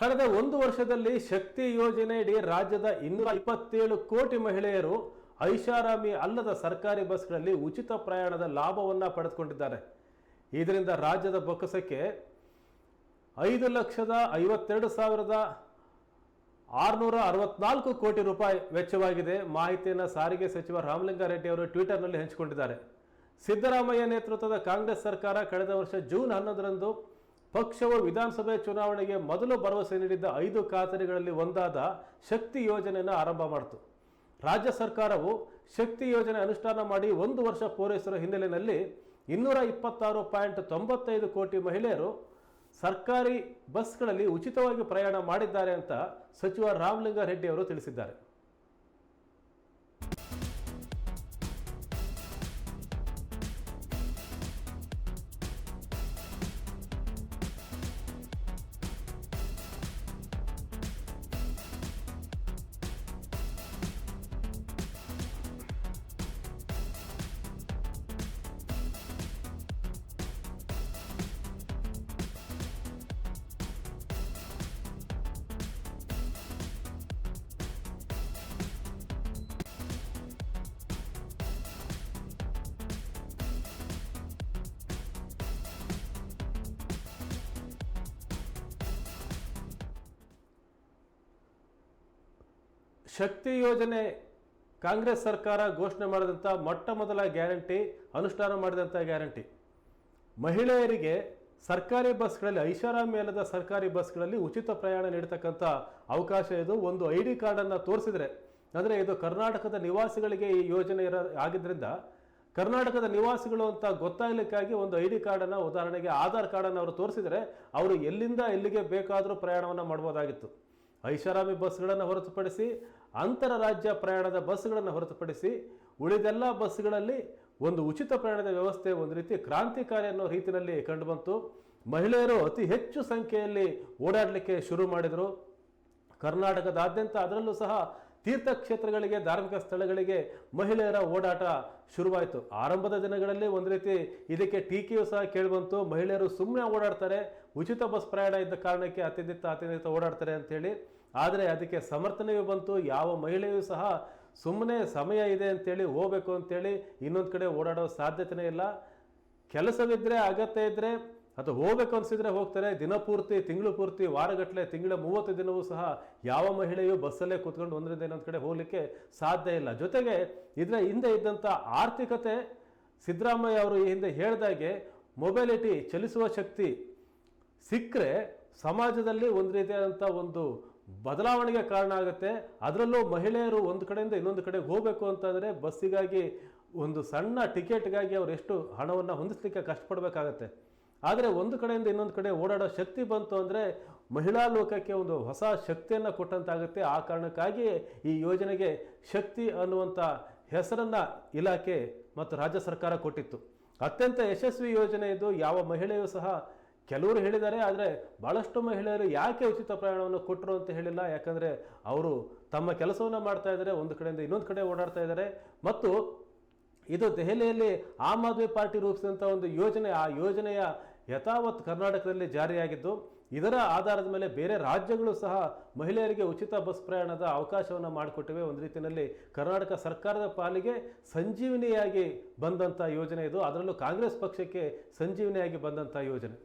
ಕಳೆದ ಒಂದು ವರ್ಷದಲ್ಲಿ ಶಕ್ತಿ ಯೋಜನೆಯಡಿ ರಾಜ್ಯದ ಇನ್ನೂರ ಇಪ್ಪತ್ತೇಳು ಕೋಟಿ ಮಹಿಳೆಯರು ಐಷಾರಾಮಿ ಅಲ್ಲದ ಸರ್ಕಾರಿ ಬಸ್ಗಳಲ್ಲಿ ಉಚಿತ ಪ್ರಯಾಣದ ಲಾಭವನ್ನು ಪಡೆದುಕೊಂಡಿದ್ದಾರೆ. ಇದರಿಂದ ರಾಜ್ಯದ ಬೊಕ್ಕಸಕ್ಕೆ ಐದು ಲಕ್ಷದ ಐವತ್ತೆರಡು ಸಾವಿರದ ಆರುನೂರ ಅರವತ್ನಾಲ್ಕು ಕೋಟಿ ರೂಪಾಯಿ ವೆಚ್ಚವಾಗಿದೆ. ಮಾಹಿತಿಯನ್ನು ಸಾರಿಗೆ ಸಚಿವ ರಾಮಲಿಂಗಾರೆಡ್ಡಿ ಅವರು ಟ್ವಿಟರ್ನಲ್ಲಿ ಹಂಚಿಕೊಂಡಿದ್ದಾರೆ. ಸಿದ್ದರಾಮಯ್ಯ ನೇತೃತ್ವದ ಕಾಂಗ್ರೆಸ್ ಸರ್ಕಾರ ಕಳೆದ ವರ್ಷ ಜೂನ್ ಹನ್ನೊಂದರಂದು ಪಕ್ಷವು ವಿಧಾನಸಭೆ ಚುನಾವಣೆಗೆ ಮೊದಲು ಭರವಸೆ ನೀಡಿದ್ದ ಐದು ಖಾತರಿಗಳಲ್ಲಿ ಒಂದಾದ ಶಕ್ತಿ ಯೋಜನೆಯನ್ನು ಆರಂಭ ಮಾಡಿತು. ರಾಜ್ಯ ಸರ್ಕಾರವು ಶಕ್ತಿ ಯೋಜನೆ ಅನುಷ್ಠಾನ ಮಾಡಿ ಒಂದು ವರ್ಷ ಪೂರೈಸಿರುವ ಹಿನ್ನೆಲೆಯಲ್ಲಿ ಇನ್ನೂರ ಇಪ್ಪತ್ತಾರು ಪಾಯಿಂಟ್ ತೊಂಬತ್ತೈದು ಕೋಟಿ ಮಹಿಳೆಯರು ಸರ್ಕಾರಿ ಬಸ್ಗಳಲ್ಲಿ ಉಚಿತವಾಗಿ ಪ್ರಯಾಣ ಮಾಡಿದ್ದಾರೆ ಅಂತ ಸಚಿವ ರಾಮಲಿಂಗಾರೆಡ್ಡಿ ಅವರು ತಿಳಿಸಿದ್ದಾರೆ. ಶಕ್ತಿ ಯೋಜನೆ ಕಾಂಗ್ರೆಸ್ ಸರ್ಕಾರ ಘೋಷಣೆ ಮಾಡಿದಂಥ ಮೊಟ್ಟ ಮೊದಲ ಗ್ಯಾರಂಟಿ, ಅನುಷ್ಠಾನ ಮಾಡಿದಂಥ ಗ್ಯಾರಂಟಿ. ಮಹಿಳೆಯರಿಗೆ ಸರ್ಕಾರಿ ಬಸ್ಗಳಲ್ಲಿ, ಐಷಾರಾಮಿ ಅಲ್ಲದ ಸರ್ಕಾರಿ ಬಸ್ಗಳಲ್ಲಿ ಉಚಿತ ಪ್ರಯಾಣ ನೀಡತಕ್ಕಂಥ ಅವಕಾಶ ಇದು. ಒಂದು ಐ ಡಿ ಕಾರ್ಡನ್ನು ತೋರಿಸಿದ್ರೆ, ಅಂದರೆ ಇದು ಕರ್ನಾಟಕದ ನಿವಾಸಿಗಳಿಗೆ ಈ ಯೋಜನೆ ಇರ ಆಗಿದ್ದರಿಂದ ಕರ್ನಾಟಕದ ನಿವಾಸಿಗಳು ಅಂತ ಗೊತ್ತಾಗಲಿಕ್ಕಾಗಿ ಒಂದು ಐ ಡಿ ಕಾರ್ಡನ್ನು, ಉದಾಹರಣೆಗೆ ಆಧಾರ್ ಕಾರ್ಡನ್ನು ಅವರು ತೋರಿಸಿದರೆ, ಅವರು ಎಲ್ಲಿಂದ ಎಲ್ಲಿಗೆ ಬೇಕಾದರೂ ಪ್ರಯಾಣವನ್ನು ಮಾಡ್ಬೋದಾಗಿತ್ತು. ಐಷಾರಾಮಿ ಬಸ್ಗಳನ್ನು ಹೊರತುಪಡಿಸಿ ಅಂತರ ರಾಜ್ಯ ಪ್ರಯಾಣದ ಬಸ್ಗಳನ್ನು ಹೊರತುಪಡಿಸಿ ಉಳಿದೆಲ್ಲ ಬಸ್ಗಳಲ್ಲಿ ಒಂದು ಉಚಿತ ಪ್ರಯಾಣದ ವ್ಯವಸ್ಥೆ, ಒಂದು ರೀತಿ ಕ್ರಾಂತಿಕಾರಿ ಅನ್ನೋ ರೀತಿಯಲ್ಲಿ ಕಂಡುಬಂತು ಮಹಿಳೆಯರು ಅತಿ ಹೆಚ್ಚು ಸಂಖ್ಯೆಯಲ್ಲಿ ಓಡಾಡಲಿಕ್ಕೆ ಶುರು ಮಾಡಿದರು. ಕರ್ನಾಟಕದಾದ್ಯಂತ ಅದರಲ್ಲೂ ಸಹ ತೀರ್ಥಕ್ಷೇತ್ರಗಳಿಗೆ, ಧಾರ್ಮಿಕ ಸ್ಥಳಗಳಿಗೆ ಮಹಿಳೆಯರ ಓಡಾಟ ಶುರುವಾಯಿತು. ಆರಂಭದ ದಿನಗಳಲ್ಲಿ ಒಂದು ರೀತಿ ಇದಕ್ಕೆ ಟೀಕೆಯೂ ಸಹ ಕೇಳಿಬಂತು. ಮಹಿಳೆಯರು ಸುಮ್ಮನೆ ಓಡಾಡ್ತಾರೆ. ಉಚಿತ ಬಸ್ ಪ್ರಯಾಣ ಇದ್ದ ಕಾರಣಕ್ಕೆ ಅತ್ಯಂತ ಅತ್ಯಂತ ಓಡಾಡ್ತಾರೆ ಅಂತೇಳಿ. ಆದರೆ ಅದಕ್ಕೆ ಸಮರ್ಥನೆಯೂ ಬಂತು. ಯಾವ ಮಹಿಳೆಯೂ ಸಹ ಸುಮ್ಮನೆ ಸಮಯ ಇದೆ ಅಂತೇಳಿ ಹೋಗ್ಬೇಕು ಅಂತೇಳಿ ಇನ್ನೊಂದು ಕಡೆ ಓಡಾಡೋ ಸಾಧ್ಯತೆಯೇ ಇಲ್ಲ. ಕೆಲಸವಿದ್ದರೆ ಅಗತ್ಯ ಇದ್ದರೆ ಅಥವಾ ಹೋಗಬೇಕು ಅನಿಸಿದ್ರೆ ಹೋಗ್ತಾರೆ. ದಿನಪೂರ್ತಿ ತಿಂಗಳು ಪೂರ್ತಿ ವಾರಗಟ್ಟಲೆ ತಿಂಗಳ ಮೂವತ್ತು ದಿನವೂ ಸಹ ಯಾವ ಮಹಿಳೆಯು ಬಸ್ಸಲ್ಲೇ ಕೂತ್ಕೊಂಡು ಒಂದರಿಂದ ಇನ್ನೊಂದು ಕಡೆ ಹೋಗಲಿಕ್ಕೆ ಸಾಧ್ಯ ಇಲ್ಲ. ಜೊತೆಗೆ ಇದರ ಹಿಂದೆ ಇದ್ದಂಥ ಆರ್ಥಿಕತೆ, ಸಿದ್ದರಾಮಯ್ಯ ಅವರು ಈ ಹಿಂದೆ ಹೇಳಿದಾಗೆ ಮೊಬೈಲಿಟಿ ಚಲಿಸುವ ಶಕ್ತಿ ಸಿಕ್ಕರೆ ಸಮಾಜದಲ್ಲಿ ಒಂದು ರೀತಿಯಾದಂಥ ಒಂದು ಬದಲಾವಣೆಗೆ ಕಾರಣ ಆಗುತ್ತೆ. ಅದರಲ್ಲೂ ಮಹಿಳೆಯರು ಒಂದು ಕಡೆಯಿಂದ ಇನ್ನೊಂದು ಕಡೆಗೆ ಹೋಗಬೇಕು ಅಂತಂದರೆ ಬಸ್ಸಿಗಾಗಿ ಒಂದು ಸಣ್ಣ ಟಿಕೆಟ್ಗಾಗಿ ಅವರು ಎಷ್ಟು ಹಣವನ್ನು ಹೊಂದಿಸಲಿಕ್ಕೆ ಕಷ್ಟಪಡಬೇಕಾಗತ್ತೆ. ಆದರೆ ಒಂದು ಕಡೆಯಿಂದ ಇನ್ನೊಂದು ಕಡೆ ಓಡಾಡೋ ಶಕ್ತಿ ಬಂತು ಅಂದರೆ ಮಹಿಳಾ ಲೋಕಕ್ಕೆ ಒಂದು ಹೊಸ ಶಕ್ತಿಯನ್ನು ಕೊಟ್ಟಂತಾಗುತ್ತೆ. ಆ ಕಾರಣಕ್ಕಾಗಿ ಈ ಯೋಜನೆಗೆ ಶಕ್ತಿ ಅನ್ನುವಂಥ ಹೆಸರನ್ನು ಇಲಾಖೆ ಮತ್ತು ರಾಜ್ಯ ಸರ್ಕಾರ ಕೊಟ್ಟಿತ್ತು. ಅತ್ಯಂತ ಯಶಸ್ವಿ ಯೋಜನೆ ಇದು. ಯಾವ ಮಹಿಳೆಯೂ ಸಹ ಕೆಲವರು ಹೇಳಿದ್ದಾರೆ, ಆದರೆ ಭಾಳಷ್ಟು ಮಹಿಳೆಯರು ಯಾಕೆ ಉಚಿತ ಪ್ರಯಾಣವನ್ನು ಕೊಟ್ಟರು ಅಂತ ಹೇಳಿಲ್ಲ. ಯಾಕಂದರೆ ಅವರು ತಮ್ಮ ಕೆಲಸವನ್ನು ಮಾಡ್ತಾ ಇದ್ದಾರೆ, ಒಂದು ಕಡೆಯಿಂದ ಇನ್ನೊಂದು ಕಡೆ ಓಡಾಡ್ತಾ ಇದ್ದಾರೆ. ಮತ್ತು ಇದು ದೆಹಲಿಯಲ್ಲಿ ಆಮ್ ಆದ್ಮಿ ಪಾರ್ಟಿ ರೂಪಿಸಿದಂಥ ಒಂದು ಯೋಜನೆ, ಆ ಯೋಜನೆಯ ಯಥಾವತ್ ಕರ್ನಾಟಕದಲ್ಲಿ ಜಾರಿಯಾಗಿದ್ದು, ಇದರ ಆಧಾರದ ಮೇಲೆ ಬೇರೆ ರಾಜ್ಯಗಳು ಸಹ ಮಹಿಳೆಯರಿಗೆ ಉಚಿತ ಬಸ್ ಪ್ರಯಾಣದ ಅವಕಾಶವನ್ನು ಮಾಡಿಕೊಟ್ಟಿವೆ. ಒಂದು ರೀತಿಯಲ್ಲಿ ಕರ್ನಾಟಕ ಸರ್ಕಾರದ ಪಾಲಿಗೆ ಸಂಜೀವಿನಿಯಾಗಿ ಬಂದಂಥ ಯೋಜನೆ ಇದು. ಅದರಲ್ಲೂ ಕಾಂಗ್ರೆಸ್ ಪಕ್ಷಕ್ಕೆ ಸಂಜೀವನಿಯಾಗಿ ಬಂದಂಥ ಯೋಜನೆ.